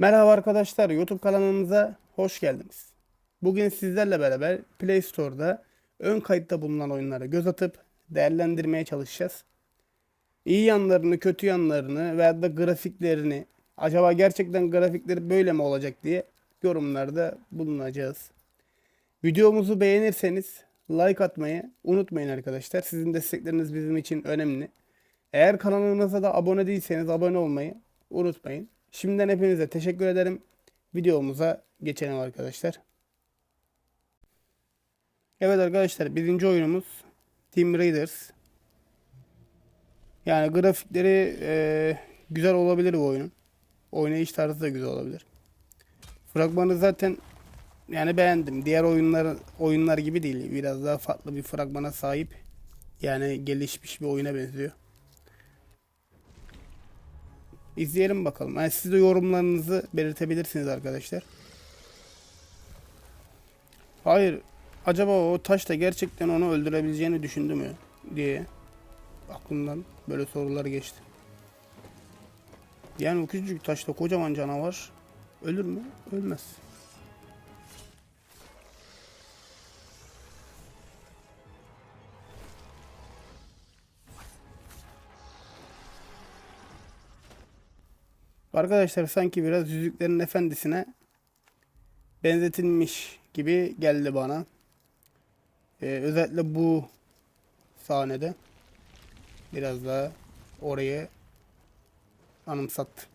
Merhaba arkadaşlar, YouTube kanalımıza hoş geldiniz. Bugün sizlerle beraber Play Store'da ön kayıtta bulunan oyunlara göz atıp değerlendirmeye çalışacağız. İyi yanlarını, kötü yanlarını veya da grafiklerini, acaba gerçekten grafikleri böyle mi olacak diye yorumlarda bulunacağız. Videomuzu beğenirseniz like atmayı unutmayın arkadaşlar. Sizin destekleriniz bizim için önemli. Eğer kanalımıza da abone değilseniz abone olmayı unutmayın. Şimdiden hepinize teşekkür ederim. Videomuza geçelim arkadaşlar. Evet arkadaşlar birinci oyunumuz Team Raiders. Yani grafikleri eee, güzel olabilir bu oyunun. Oynayış tarzı da güzel olabilir. Fragmanı zaten yani beğendim. Diğer oyunlar oyunlar gibi değil. Biraz daha farklı bir fragmana sahip. Yani gelişmiş bir oyuna benziyor. İzleyelim bakalım. Yani siz de yorumlarınızı belirtebilirsiniz arkadaşlar. Hayır. Acaba o taşla gerçekten onu öldürebileceğini düşündü mü diye aklımdan böyle sorular geçti. Yani o küçücük taşla kocaman canavar ölür mü? Ölmez. Arkadaşlar sanki biraz Yüzüklerin Efendisi'ne benzetilmiş gibi geldi bana. Ee, özellikle bu sahnede biraz daha orayı anımsattı.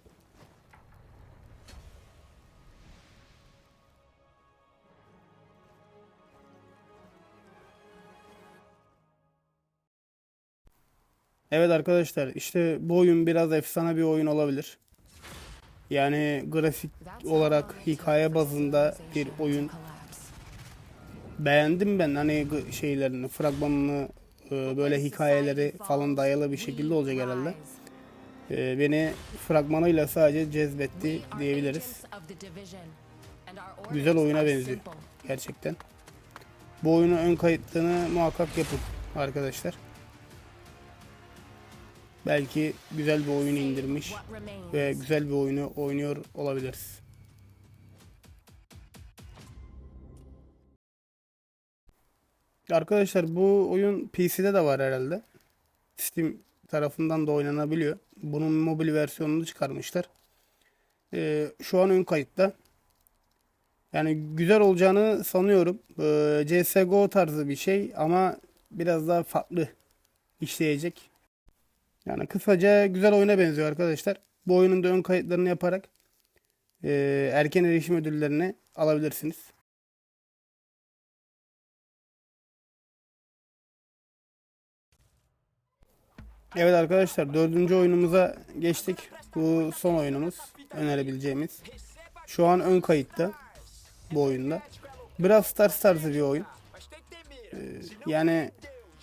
Evet arkadaşlar işte bu oyun biraz efsane bir oyun olabilir. Yani grafik olarak hikaye bazında bir oyun beğendim ben hani şeylerini fragmanını e, böyle hikayeleri falan dayalı bir şekilde olacak herhalde. E, beni fragmanıyla sadece cezbetti diyebiliriz. Güzel oyuna benziyor gerçekten. Bu oyunun ön kayıtlarını muhakkak yapın arkadaşlar. Belki güzel bir oyun indirmiş ve güzel bir oyunu oynuyor olabiliriz. Arkadaşlar bu oyun PC'de de var herhalde. Steam tarafından da oynanabiliyor. Bunun mobil versiyonunu çıkarmışlar. Ee, şu an ön kayıtta. Yani güzel olacağını sanıyorum. Ee, CSGO tarzı bir şey ama biraz daha farklı işleyecek. Yani kısaca güzel oyuna benziyor arkadaşlar. Bu oyunun da ön kayıtlarını yaparak e, erken erişim ödüllerini alabilirsiniz. Evet arkadaşlar dördüncü oyunumuza geçtik. Bu son oyunumuz önerebileceğimiz. Şu an ön kayıtta bu oyunda. Biraz Stars tarzı bir oyun. Ee, yani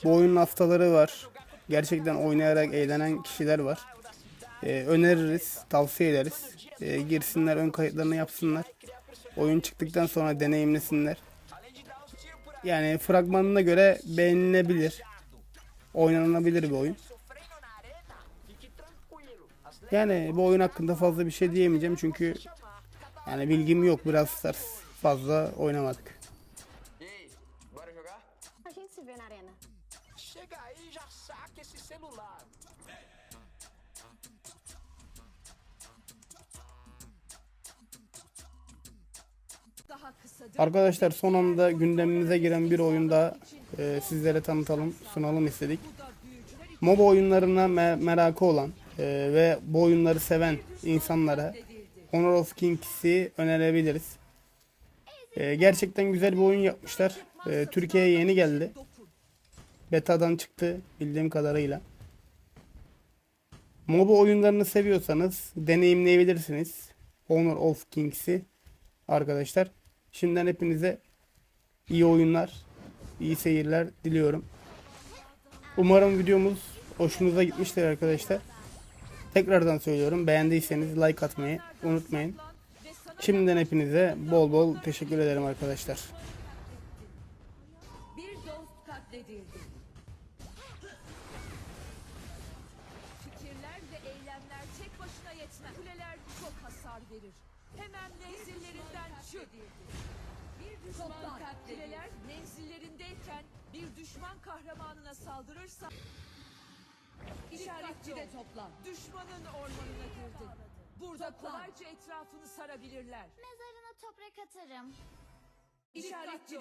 bu oyunun haftaları var. Gerçekten oynayarak eğlenen kişiler var. Ee, öneririz, tavsiye ederiz. Ee, girsinler, ön kayıtlarını yapsınlar. Oyun çıktıktan sonra deneyimlesinler. Yani fragmanına göre beğenilebilir. Oynanabilir bir oyun. Yani bu oyun hakkında fazla bir şey diyemeyeceğim çünkü yani bilgim yok biraz Stars fazla oynamadık. Chega aí e já saca esse celular. Arkadaşlar son anda gündemimize giren bir oyunda e, sizlere tanıtalım, sunalım istedik. MOBA oyunlarına me- merakı olan e, ve bu oyunları seven insanlara Honor of Kings'i önerebiliriz. E, gerçekten güzel bir oyun yapmışlar. E, Türkiye'ye yeni geldi. Beta'dan çıktı bildiğim kadarıyla. MOBA oyunlarını seviyorsanız deneyimleyebilirsiniz. Honor of Kings'i arkadaşlar. Şimdiden hepinize iyi oyunlar, iyi seyirler diliyorum. Umarım videomuz hoşunuza gitmiştir arkadaşlar. Tekrardan söylüyorum beğendiyseniz like atmayı unutmayın. Şimdiden hepinize bol bol teşekkür ederim arkadaşlar. Bir dost katledildi. Kuleler çok hasar verir. Hemen menzillerinden çık. Bir düşman Toplan. Kuleler menzillerindeyken bir düşman kahramanına saldırırsa İşaretçide toplan. düşmanın ormanına girdin. Burada Toplan. kolayca etrafını sarabilirler. Mezarına toprak atarım. İşaretçide